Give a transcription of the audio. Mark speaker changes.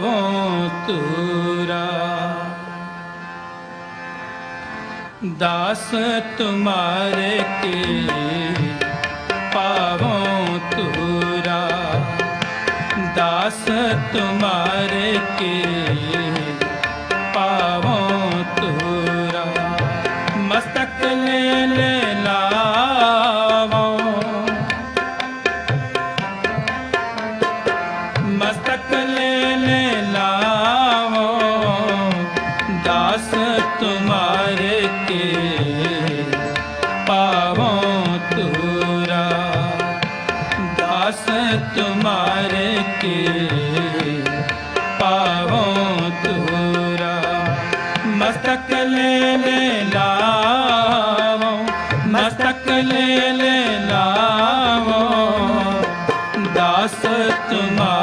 Speaker 1: ਗਾਵੋਂ ਤੂਰਾ। ਦਾਸ ਤੁਮਾਰੇ ਕੇ ਪਾਵੋਂ ਤੂਰਾ। ਦਾਸ ਤੁਮਾਰੇ ਕੇ ਪਾਵੋਂ ਤੂਰਾ। ਮਸਤਕ ਲੈ ਮਸਤਕ ਲੈਨੇ ਲਾਵੋ ਦਾਸ ਤੁਮਾਰੇ ਕੇ ਤੁਰਾ। ਦਾਸ ਤੁਮਾਰੇ ਕੇ ਤੁਰਾ। ਮਸਤਕ ਲੈਨੇ ਲਾਵੋ ਮਸਤਕ ਲੈਨੇ ਲਾਵੋ ਦਾਸ ਤੁਮਾਰੇ